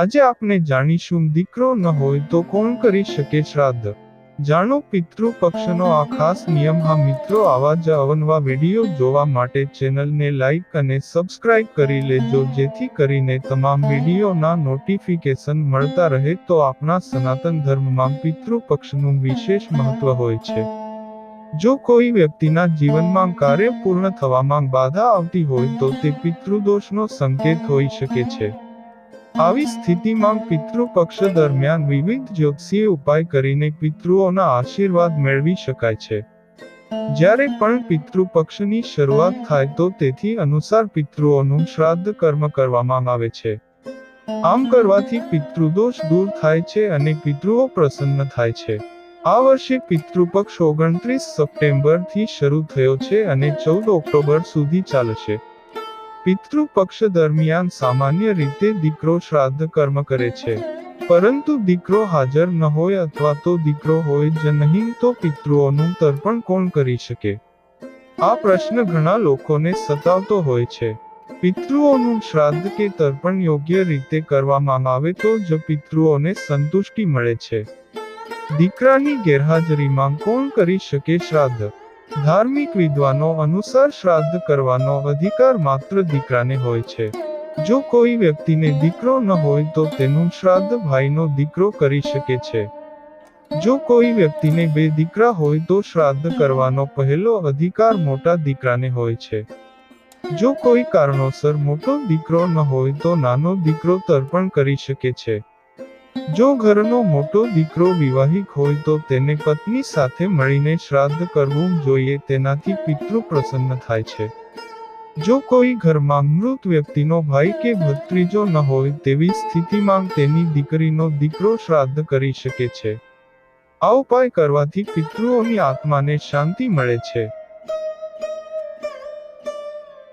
આજે આપણે જાણીશું દીકરો ન હોય તો કોણ કરી શકે શ્રાદ્ધ? જાણો, પિતૃ પક્ષનો આ ખાસ નિયમ હા મિત્રો આવા જ અવનવા વીડિયો જોવા માટે ચેનલને લાઈક અને સબસ્ક્રાઇબ કરી લેજો, જેથી કરીને તમામ વિડીયોના નોટિફિકેશન મળતા રહે તો આપણા સનાતન ધર્મમાં પિતૃ પક્ષનું વિશેષ મહત્વ હોય છે. જો કોઈ વ્યક્તિના જીવનમાં કાર્ય પૂર્ણ થવામાં બાધા આવતી હોય તો તે પિતૃદોષનો સંકેત હોઈ શકે છે. આવી સ્થિતિમાં પિતૃપક્ષ દરમિયાન વિવિધ જ્યોતિષીય ઉપાય કરીને પિતૃઓના આશીર્વાદ મેળવી શકાય છે. જ્યારે પણ પિતૃ પક્ષની શરૂઆત થાય તો તેથી અનુસાર પિતૃઓનું શ્રાદ્ધ કર્મ કરવામાં આવે છે. આમ કરવાથી પિતૃદોષ દૂર થાય છે અને પિતૃઓ પ્રસન્ન થાય છે. આ વર્ષે પિતૃપક્ષ ઓગણત્રીસ સપ્ટેમ્બરથી શરૂ થયો છે અને ચૌદ ઓક્ટોબર સુધી ચાલશે. પિતૃ પક્ષ દરમિયાન સામાન્ય રીતે દીકરો શ્રાદ્ધ કર્મ કરે છે. પરંતુ દીકરો હાજર ન હોય અથવા તો દીકરો હોય જ નહીં તો પિતૃઓનું તર્પણ કોણ કરી શકે? આ પ્રશ્ન ઘણા લોકોને સતાવતો હોય છે. પિતૃઓનું શ્રાદ્ધ કે તર્પણ યોગ્ય રીતે કરવામાં આવે તો જ પિતૃઓને સંતુષ્ટિ મળે છે. દીકરાની ગેરહાજરીમાં કોણ કરી શકે શ્રાદ્ધ? ધાર્મિક વિદ્વાનો અનુસાર શ્રાદ્ધ કરવાનો અધિકાર માત્ર દીકરાને હોય છે. જો કોઈ વ્યક્તિને દીકરો ન હોય તો તેનું શ્રાદ્ધ ભાઈનો દીકરો કરી શકે છે. જો કોઈ વ્યક્તિને બે દીકરા હોય તો શ્રાદ્ધ કરવાનો પહેલો અધિકાર મોટા દીકરાને હોય છે. જો કોઈ કારણોસર મોટો દીકરો ન હોય તો નાનો દીકરો તર્પણ કરી શકે છે. જો ઘરનો મોટો દીકરો વિવાહિક હોય તો તેને પત્ની સાથે મળીને શ્રાદ્ધ કરવું જોઈએ, તેનાથી પિતૃ પ્રસન્ન થાય છે. જો કોઈ ઘરમાં મૃત વ્યક્તિનો ભાઈ કે ભત્રીજો ન હોય, તેવી સ્થિતિમાં તેની દીકરીનો દીકરો શ્રાદ્ધ કરી શકે છે. આ ઉપાય કરવાથી પિતૃઓની આત્માને શાંતિ મળે છે.